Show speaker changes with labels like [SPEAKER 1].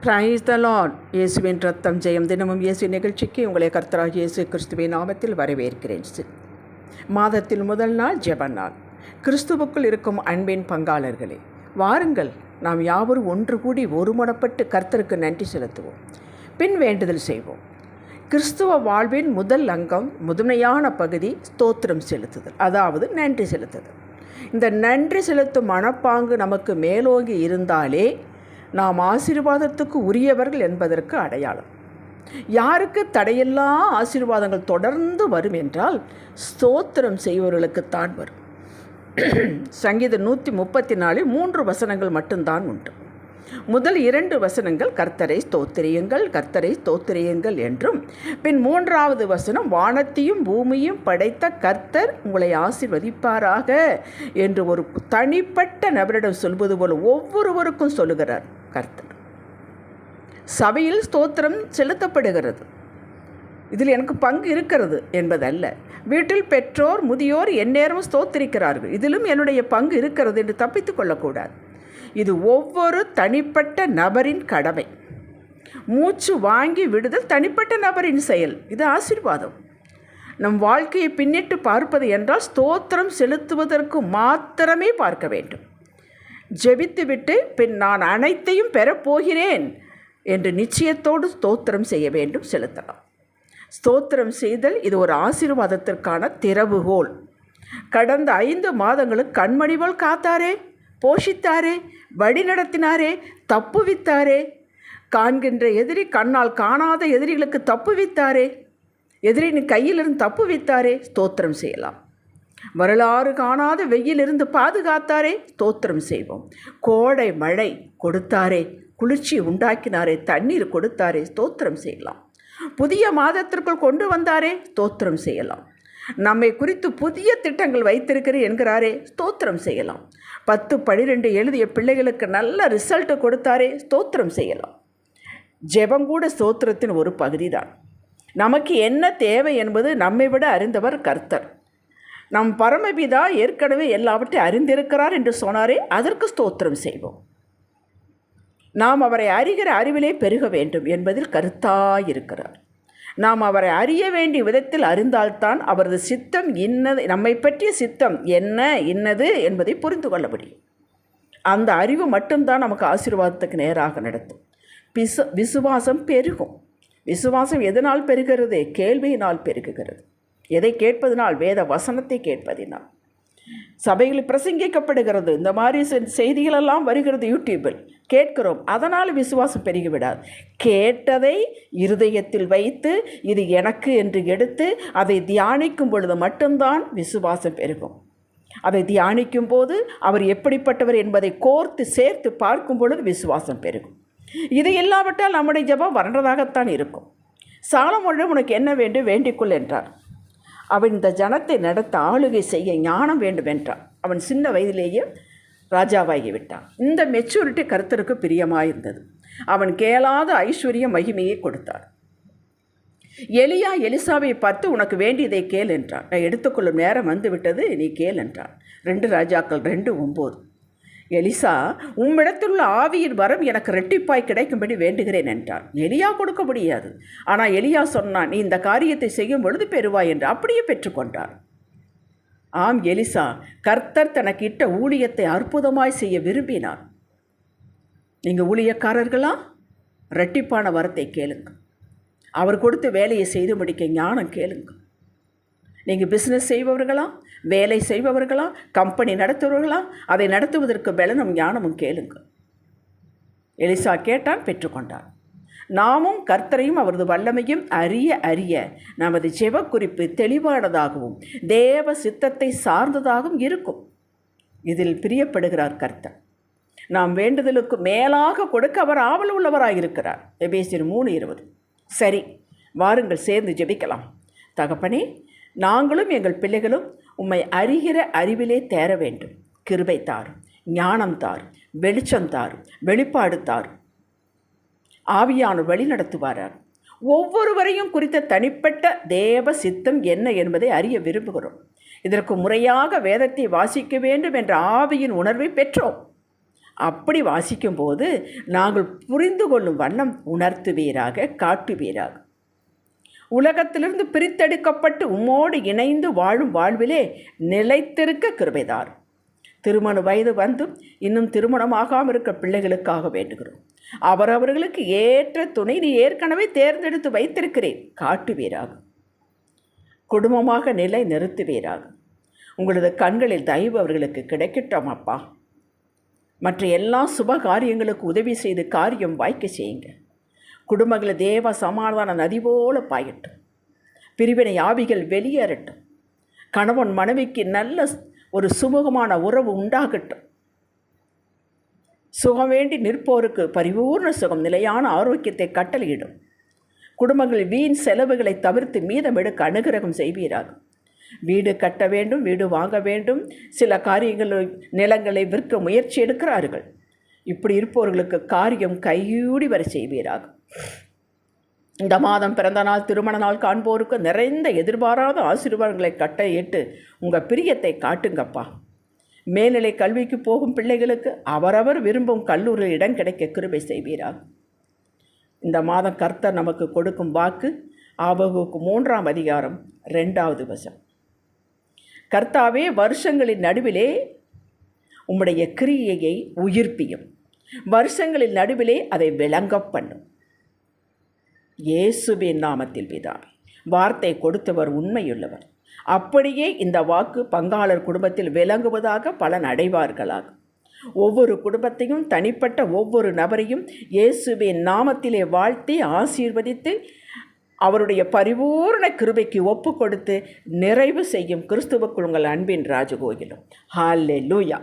[SPEAKER 1] Praise the Lord இயேசுவின் ரத்தம் ஜெயம் தினமும் இயேசு நிகழ்ச்சிக்கு உங்களை கர்த்தராக இயேசு கிறிஸ்துவின் நாமத்தில் வரவேற்கிறேன். சி- மாதத்தில் முதல் நாள் ஜெப நாள். கிறிஸ்துவுக்குள் இருக்கும் அன்பின் பங்காளர்களே வாருங்கள் நாம் யாவரும் ஒன்று கூடி ஒருமனப்பட்டு கர்த்தருக்கு நன்றி செலுத்துவோம். பின் வேண்டுதல் செய்வோம். கிறிஸ்துவ வாழ்வின் முதல் அங்கம் முதன்மையான பகுதி ஸ்தோத்திரம் செலுத்துதல் அதாவது நன்றி செலுத்துதல். இந்த நன்றி செலுத்தும் மனப்பாங்கு நமக்கு மேலோங்கி இருந்தாலே நாம் ஆசீர்வாதத்துக்கு உரியவர்கள் என்பதற்கு அடையாளம். யாருக்கு தடையில்லா ஆசீர்வாதங்கள் தொடர்ந்து வரும் என்றால் ஸ்தோத்திரம் செய்பவர்களுக்குத்தான் வரும். சங்கீதம் நூற்றி முப்பத்தி நாலில் மூன்று வசனங்கள் மட்டும்தான் உண்டு. முதல் இரண்டு வசனங்கள் கர்த்தரை ஸ்தோத்திரியுங்கள் கர்த்தரை ஸ்தோத்திரியுங்கள் என்றும் பின் மூன்றாவது வசனம் வானத்தையும் பூமியும் படைத்த கர்த்தர் உங்களை ஆசிர்வதிப்பாராக என்று ஒரு தனிப்பட்ட நபரிடம் சொல்வது போல ஒவ்வொருவருக்கும் சொல்லுகிறார். கர்த்தர். சபையில் ஸ்தோத்திரம் செலுத்தப்படுகிறது. இதில் எனக்கு பங்கு இருக்கிறது என்பதல்ல. வீட்டில் பெற்றோர் முதியோர் எந்நேரமும் ஸ்தோத்திரிக்கிறார்கள். இதிலும் என்னுடைய பங்கு இருக்கிறது என்று தப்பித்து கொள்ளக்கூடாது. இது ஒவ்வொரு தனிப்பட்ட நபரின் கடமை. மூச்சு வாங்கி விடுதல் தனிப்பட்ட நபரின் செயல். இது ஆசீர்வாதம். நம் வாழ்க்கையை பின்னிட்டு பார்ப்பது என்றால் ஸ்தோத்திரம் செலுத்துவதற்கு மாத்திரமே பார்க்க வேண்டும். ஜெபித்துவிட்டு பின் நான் அனைத்தையும் பெறப்போகிறேன் என்று நிச்சயத்தோடு ஸ்தோத்திரம் செய்ய வேண்டும் செலுத்தலாம். ஸ்தோத்திரம் செய்தல் இது ஒரு ஆசீர்வாதத்திற்கான திறவுகோல் கடந்த ஐந்து மாதங்களுக்கு கண்மணிபோல் காத்தாரே போஷித்தாரே வழி நடத்தினாரே தப்புவித்தாரே காண்கின்ற எதிரி கண்ணால் காணாத எதிரிகளுக்கு தப்புவித்தாரே எதிரின் கையிலிருந்து தப்புவித்தாரே ஸ்தோத்திரம் செய்யலாம். வரலாறு காணாத வெயிலிருந்து பாதுகாத்தாரே தோத்திரம் செய்வோம். கோடை மழை கொடுத்தாரே குளிர்ச்சி உண்டாக்கினாரே தண்ணீர் கொடுத்தாரே ஸ்தோத்திரம் செய்யலாம். புதிய மாதத்திற்குள் கொண்டு வந்தாரே ஸ்தோத்திரம் செய்யலாம். நம்மை குறித்து புதிய திட்டங்கள் வைத்திருக்கிறேன் என்கிறாரே ஸ்தோத்திரம் செய்யலாம். பத்து பனிரெண்டு எழுதிய பிள்ளைகளுக்கு நல்ல ரிசல்ட் கொடுத்தாரே ஸ்தோத்திரம் செய்யலாம். ஜெபங்கூட ஸ்தோத்திரத்தின் ஒரு பகுதி தான் நமக்கு என்ன தேவை என்பது நம்மை விட அறிந்தவர் கர்த்தர். நம் பரமபிதா ஏற்கனவே எல்லாவற்றையும் அறிந்திருக்கிறார் என்று சொன்னாரே அதற்கு ஸ்தோத்திரம் செய்வோம். நாம் அவரை அறிகிற அறிவிலே பெருக வேண்டும் என்பதில் கருத்தாயிருக்கிறார். நாம் அவரை அறிய வேண்டிய விதத்தில் அறிந்தால்தான் அவரது சித்தம் இன்னது நம்மை பற்றிய சித்தம் என்ன இன்னது என்பதை புரிந்து கொள்ள முடியும். அந்த அறிவு மட்டும்தான் நமக்கு ஆசீர்வாதத்துக்கு நேராக நடத்தும். பிசு விசுவாசம் பெருகும். விசுவாசம் எதனால் பெருகிறது? கேள்வியினால் பெருகுகிறது. எதை கேட்பதனால் வேத வசனத்தை கேட்பதினால். சபைகளில் பிரசங்கிக்கப்படுகிறது. இந்த மாதிரி செ- செய்திகளெல்லாம் வருகிறது யூடியூபில். கேட்கிறோம். அதனால் விசுவாசம் பெருகிவிடாது. கேட்டதை இருதயத்தில் வைத்து இது எனக்கு என்று எடுத்து அதை தியானிக்கும் பொழுது மட்டும்தான் விசுவாசம் பெருகும். அதை தியானிக்கும் போது அவர் எப்படிப்பட்டவர் என்பதை கோர்த்து சேர்த்து பார்க்கும் பொழுது விசுவாசம் பெருகும். இது இல்லாவிட்டால் நம்முடைய ஜபம் வறண்டதாகத்தான் இருக்கும். சாலமொழி உனக்கு என்ன வேண்டும்? வேண்டிக்கொள் என்றார். அவன் இந்த ஜனத்தை நடத்த ஆளுகை செய்ய ஞானம் வேண்டும் என்றான். அவன் சின்ன வயதிலேயே ராஜாவாகி விட்டான் இந்த மெச்சூரிட்டி கருத்தருக்கு பிரியமாயிருந்தது. அவன் கேளாத ஐஸ்வர்ய மகிமையை கொடுத்தார். எலியா எலிசாவை பார்த்து உனக்கு வேண்டியதை கேள் என்றான். நான் எடுத்துக்கொள்ளும் நேரம் வந்துவிட்டது நீ கேள் என்றான். ரெண்டு ராஜாக்கள் ரெண்டு ஒம்பது. எலிசா உம்மிடத்திலுள்ள ஆவியின் வரம் எனக்கு ரெட்டிப்பாய் கிடைக்கும்படி வேண்டுகிறேன் என்றான். எலியா கொடுக்க முடியாது. ஆனால் எலியா சொன்னான் நீ இந்த காரியத்தை செய்யும் பொழுது பெறுவாய் என்று அப்படியே பெற்றுக்கொண்டார் ஆம் எலிசா கர்த்தர் தனக்கு இட்ட ஊழியத்தை அற்புதமாய் செய்ய விரும்பினார். நீங்கள் ஊழியக்காரர்களா? ரெட்டிப்பான வரத்தை கேளுங்க. அவர் கொடுத்து வேலையை செய்து முடிக்க ஞானம் கேளுங்க. நீங்கள் பிஸ்னஸ் செய்பவர்களா? வேலை செய்பவர்களா? கம்பெனி நடத்துபவர்களா? அதை நடத்துவதற்கு பலனும் ஞானமும் கேளுங்க. எலிசா கேட்டான் பெற்றுக்கொண்டான். நாமும் கர்த்தரையும் அவரது வல்லமையும் அறிய அறிய நமது ஜெப குறிப்பு தெளிவானதாகவும் தேவ சித்தத்தை சார்ந்ததாகவும் இருக்கும். இதில் பிரியப்படுகிறார் கர்த்தர். நாம் வேண்டுதலுக்கு மேலாக கொடுக்க அவர் ஆவல் உள்ளவராயிருக்கிறார் எபேசியர் மூணு இருபது. சரி வாருங்கள் சேர்ந்து ஜெபிக்கலாம். தகப்பனே நாங்களும் எங்கள் பிள்ளைகளும் உம்மை அறிகிற அறிவிலே தேர வேண்டும். கிருபை தாரும் ஞானம் தாரும் வெளிச்சம் தாரும் வெளிப்பாடு தாரும் ஆவியானோர் வழி நடத்துவாரார். ஒவ்வொருவரையும் குறித்த தனிப்பட்ட தேவ சித்தம் என்ன என்பதை அறிய விரும்புகிறோம். இதற்கு முறையாக வேதத்தை வாசிக்க வேண்டும் என்ற ஆவியின் உணர்வை பெற்றோம். அப்படி வாசிக்கும்போது நாங்கள் புரிந்து கொள்ளும் வண்ணம் உணர்த்துவீராக காட்டுவீராக. உலகத்திலிருந்து பிரித்தெடுக்கப்பட்டு உம்மோடு இணைந்து வாழும் வாழ்விலே நிலைத்திருக்க கிருபைதார். திருமண வயது வந்தும் இன்னும் திருமணமாகாமல் இருக்க பிள்ளைகளுக்காக வேண்டுகிறோம். அவரவர்களுக்கு ஏற்ற துணை நீ ஏற்கனவே தேர்ந்தெடுத்து வைத்திருக்கிறேன். காட்டுவீராக. குடும்பமாக நிலை நிறுத்துவீராக. உங்களது கண்களில் தயவு அவர்களுக்கு கிடைக்கட்டும் அப்பா. மற்ற எல்லா சுப காரியங்களுக்கு உதவி செய்து காரியம் வாய்க்க செய்யுங்க. குடும்பங்களில் தேவ சமாதான நதி போல பாயட்டும். பிரிவினை ஆவிகள் வெளியேறட்டும். கணவன் மனைவிக்கு நல்ல ஒரு சுமூகமான உறவு உண்டாகட்டும். சுகம் வேண்டி நிற்போருக்கு பரிபூர்ண சுகம் நிலையான ஆரோக்கியத்தை கட்டளையிடும். குடும்பங்கள் வீண் செலவுகளை தவிர்த்து மீதம் எடுக்க அனுகிரகம் செய்வீராக. வீடு கட்ட வேண்டும் வீடு வாங்க வேண்டும். சில காரியங்கள் நிலங்களை விற்க முயற்சி எடுக்கிறார்கள். இப்படி இருப்பவர்களுக்கு காரியம் கையூடி வர செய்வீராகும் இந்த மாதம் பிறந்த நாள் திருமண நாள் காண்போருக்கு நிறைந்த எதிர்பாராத ஆசீர்வாதங்களை கட்டையிட்டு உங்கள் பிரியத்தை காட்டுங்கப்பா. மேல்நிலை கல்விக்கு போகும் பிள்ளைகளுக்கு அவரவர் விரும்பும் கல்லூரியில் இடம் கிடைக்க கிருபை செய்வீரா இந்த மாதம் கர்த்தர் நமக்கு கொடுக்கும் வாக்கு ஆபகுக்கு மூன்றாம் அதிகாரம் ரெண்டாவது வசம் கர்த்தாவே வருஷங்களின் நடுவிலே உம்முடைய கிரியையை உயிர்ப்பியும். வருஷங்களின் நடுவிலே அதை விளங்கப் பண்ணும். இயேசுவின் நாமத்தில் பிதாவே வார்த்தை கொடுத்தவர் உண்மையுள்ளவர். அப்படியே இந்த வாக்கு பங்காளர் குடும்பத்தில் விளங்குவதாக பலன் அடைவார்களாக. ஒவ்வொரு குடும்பத்தையும் தனிப்பட்ட ஒவ்வொரு நபரையும் இயேசுவின் நாமத்திலே வாழ்த்தி ஆசீர்வதித்து அவருடைய பரிபூர்ண கிருபைக்கு ஒப்பு கொடுத்து நிறைவு செய்யும் கிறிஸ்துவுக்குள் உங்கள் அன்பின் ராஜகோயிலும் ஹாலே லூயா